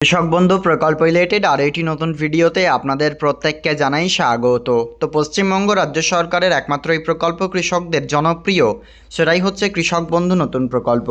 কৃষক বন্ধু প্রকল্প রিলেটেড আর একটি নতুন ভিডিওতে আপনাদের প্রত্যেককে জানাই স্বাগত। তো পশ্চিমবঙ্গ রাজ্য সরকারের একমাত্র এই প্রকল্প কৃষকদের জনপ্রিয়, সেটাই হচ্ছে কৃষক বন্ধু নতুন প্রকল্প।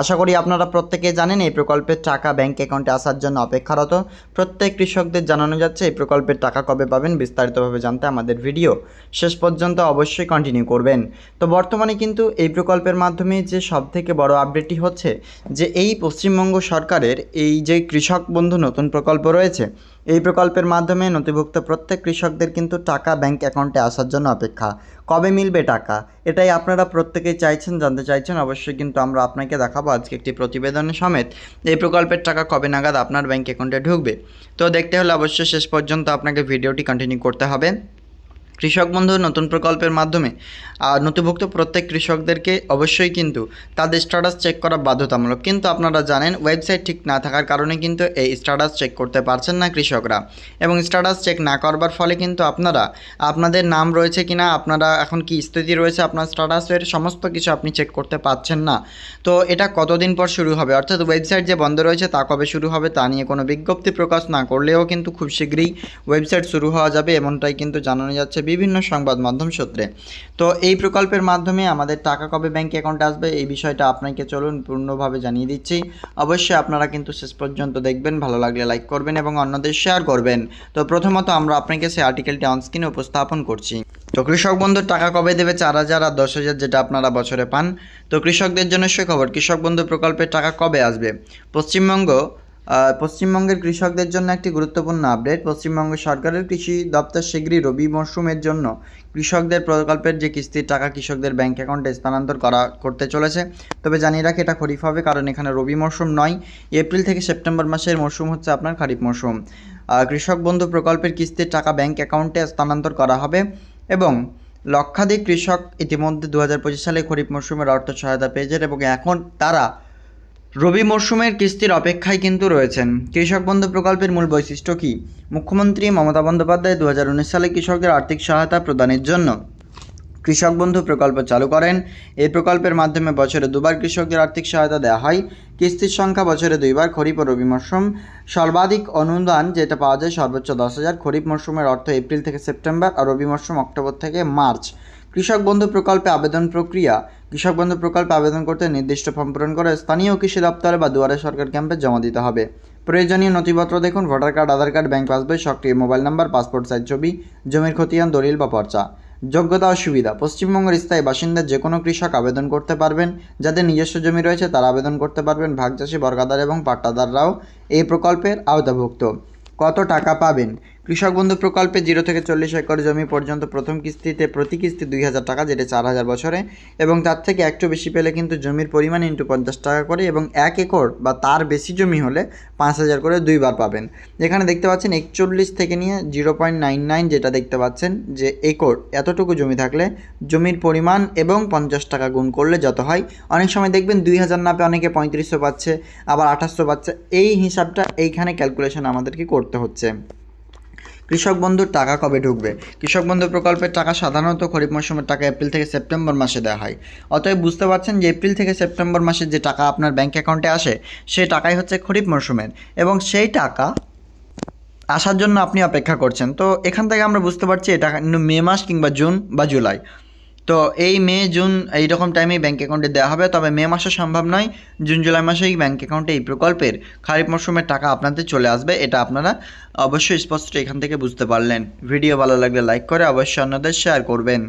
আশা করি আপনারা প্রত্যেকে জানেন এই প্রকল্পের টাকা ব্যাংক অ্যাকাউন্টে আসার জন্য অপেক্ষারত। প্রত্যেক কৃষকদের জানানো যাচ্ছে এই প্রকল্পের টাকা কবে পাবেন বিস্তারিতভাবে জানতে আমাদের ভিডিও শেষ পর্যন্ত অবশ্যই কন্টিনিউ করবেন। তো বর্তমানে কিন্তু এই প্রকল্পের মাধ্যমে যে সবথেকে বড় আপডেটটি হচ্ছে যে এই পশ্চিমবঙ্গ সরকারের এই যে কৃষক বন্ধু নতুন প্রকল্প রয়েছে। এই প্রকল্পের মাধ্যমে নথিভুক্ত প্রত্যেক কৃষকদের কিন্তু টাকা ব্যাংক অ্যাকাউন্টে আসার জন্য অপেক্ষা। কবে মিলবে টাকা? এটাই আপনারা প্রত্যেকেই চাইছেন, জানতে চাইছেন। অবশ্যই কিন্তু আমরা আপনাকে দেখাবো আজকে একটি প্রতিবেদনের সমেত এই প্রকল্পের টাকা কবে নাগাদ আপনার ব্যাংক অ্যাকাউন্টে ঢুকবে। তো দেখতে হলে অবশ্যই শেষ পর্যন্ত আপনাকে ভিডিওটি কন্টিনিউ করতে হবে। কৃষক বন্ধু নতুন প্রকল্পের মাধ্যমে নথিভুক্ত প্রত্যেক কৃষকদেরকে অবশ্যই কিন্তু তাদের স্ট্যাটাস চেক করা বাধ্যতামূলক। কিন্তু আপনারা জানেন ওয়েবসাইট ঠিক না থাকার কারণে কিন্তু এই স্ট্যাটাস চেক করতে পারছেন না কৃষকরা। এবং স্ট্যাটাস চেক না করবার ফলে কিন্তু আপনারা, আপনাদের নাম রয়েছে কিনা, আপনারা এখন কি স্থিতি রয়েছে, আপনার স্ট্যাটাসের সমস্ত কিছু আপনি চেক করতে পারছেন না। তো এটা কতদিন পর শুরু হবে? অর্থাৎ ওয়েবসাইট যে বন্ধ রয়েছে, তা কবে শুরু হবে, তা নিয়ে কোনো বিজ্ঞপ্তি প্রকাশ না করলেও কিন্তু খুব শীঘ্রই ওয়েবসাইট শুরু হওয়া যাবে, এমনটাই কিন্তু জানানো যাচ্ছে বিভিন্ন সংবাদ মাধ্যম সূত্রে। তো এই প্রকল্পের মাধ্যমে আমাদের টাকা কবে ব্যাংক অ্যাকাউন্টে আসবে, এই বিষয়টা আপনাকে চলুন পূর্ণভাবে জানিয়ে দিচ্ছি। অবশ্যই আপনারা কিন্তু শেষ পর্যন্ত দেখবেন, ভালো লাগলে লাইক করবেন এবং অন্যদের শেয়ার করবেন। তো প্রথমত আমরা আপনাকে সেই আর্টিকেলটি অনস্ক্রিনে উপস্থাপন করছি। তো কৃষক বন্ধুর টাকা কবে দেবে? চার হাজার আর দশ হাজার যেটা আপনারা বছরে পান। তো কৃষকদের জন্য সুখবর, কৃষক বন্ধু প্রকল্পের টাকা কবে আসবে? পশ্চিমবঙ্গ পশ্চিমবঙ্গের কৃষকদের জন্য একটি গুরুত্বপূর্ণ আপডেট। পশ্চিমবঙ্গ সরকারের কৃষি দপ্তর শীঘ্রই রবি মরশুমের জন্য কৃষকদের প্রকল্পের যে কিস্তির টাকা কৃষকদের ব্যাংক অ্যাকাউন্টে স্থানান্তর করা করতে চলেছে। তবে জানিয়ে রাখি, এটা খরিফ হবে, কারণ এখানে রবি মরশুম নয়। এপ্রিল থেকে সেপ্টেম্বর মাসের মরশুম হচ্ছে আপনার খারিফ মরশুম। কৃষক বন্ধু প্রকল্পের কিস্তির টাকা ব্যাংক অ্যাকাউন্টে স্থানান্তর করা হবে এবং লক্ষাধিক কৃষক ইতিমধ্যে দু হাজার পঁচিশ সালে খরিফ মরশুমের অর্থ সহায়তা পেয়েছেন এবং এখন তারা রবি মরশুমের কিস্তির অপেক্ষায় কিন্তু রয়েছেন। কৃষক বন্ধু প্রকল্পের মূল বৈশিষ্ট্য কী? মুখ্যমন্ত্রী মমতা বন্দ্যোপাধ্যায় দু হাজার উনিশ সালে কৃষকদের আর্থিক সহায়তা প্রদানের জন্য কৃষক বন্ধু প্রকল্প চালু করেন। এই প্রকল্পের মাধ্যমে বছরে দুবার কৃষকদের আর্থিক সহায়তা দেওয়া হয়। কিস্তির সংখ্যা বছরে দুইবার খরিফ ও রবি মরশুম। সর্বাধিক অনুদান যেটা পাওয়া যায় সর্বোচ্চ দশ হাজার খরিফ মরশুমের অর্থ এপ্রিল থেকে সেপ্টেম্বর আর রবি মরশুম অক্টোবর থেকে মার্চ। কৃষক বন্ধু প্রকল্পে আবেদন প্রক্রিয়া। কৃষক বন্ধু প্রকল্পে আবেদন করতে নির্দিষ্ট ফর্ম পূরণ করে স্থানীয় কৃষি দপ্তরে বা দুয়ারে সরকার ক্যাম্পে জমা দিতে হবে। প্রয়োজনীয় নথিপত্র দেখুন, voter card, Aadhaar card, bank পাসবই, সক্রিয় মোবাইল নাম্বার, পাসপোর্ট সাইজ ছবি, জমির খতিয়ান, দলিল বা পর্চা। যোগ্যতা ও সুবিধা, পশ্চিমবঙ্গের স্থায়ী বাসিন্দা যে কোনো কৃষক আবেদন করতে পারবেন। যাদের নিজস্ব জমি রয়েছে, তারা আবেদন করতে পারবেন ভাগচাষী, বর্গাদার এবং পাট্টাদাররাও এই প্রকল্পের আওতাভুক্ত। কত টাকা পাবেন? কৃষক বন্ধু প্রকল্পে জিরো থেকে চল্লিশ একর জমি পর্যন্ত প্রথম কিস্তিতে প্রতি কিস্তি দুই হাজার টাকা, যেটা চার হাজার বছরে, এবং তার থেকে একটু বেশি পেলে কিন্তু জমির পরিমাণ ইন্টু পঞ্চাশ টাকা করে, এবং এক একর বা তার বেশি জমি হলে পাঁচ হাজার করে দুইবার পাবেন। যেখানে দেখতে পাচ্ছেন, একচল্লিশ থেকে নিয়ে জিরো পয়েন্ট নাইন নাইন যেটা দেখতে পাচ্ছেন, যে একর এতটুকু জমি থাকলে জমির পরিমাণ এবং পঞ্চাশ টাকা গুণ করলে যত হয়, অনেক সময় দেখবেন দুই হাজার না পেয়ে অনেকে পঁয়ত্রিশশো পাচ্ছে, আবার আঠাশশো পাচ্ছে, এই হিসাবটা এইখানে ক্যালকুলেশন আমাদেরকে করতে হচ্ছে। কৃষক বন্ধুর টাকা কবে ঢুকবে? কৃষক বন্ধু প্রকল্পের টাকা সাধারণত খরিফ মৌসুমের টাকা এপ্রিল থেকে সেপ্টেম্বর মাসে দেওয়া হয়। অতএব বুঝতে পারছেন যে এপ্রিল থেকে সেপ্টেম্বর মাসে যে টাকা আপনার ব্যাঙ্ক অ্যাকাউন্টে আসে, সেই টাকাই হচ্ছে খরিফ মৌসুমের এবং সেই টাকা আসার জন্য আপনি অপেক্ষা করছেন। তো এখান থেকে আমরা বুঝতে পারছি এটা মে মাস কিংবা জুন বা জুলাই। তো এই মে, জুন এইরকম টাইমেই ব্যাঙ্ক অ্যাকাউন্টে দেওয়া হবে। তবে মে মাসে সম্ভব নয়, জুন, জুলাই মাসেই ব্যাঙ্ক অ্যাকাউন্টে এই প্রকল্পের খারিফ মরশুমের টাকা আপনাদের চলে আসবে। এটা আপনারা অবশ্যই স্পষ্ট এখান থেকে বুঝতে পারলেন। ভিডিও ভালো লাগলে লাইক করে অবশ্যই অন্যদের শেয়ার করবেন।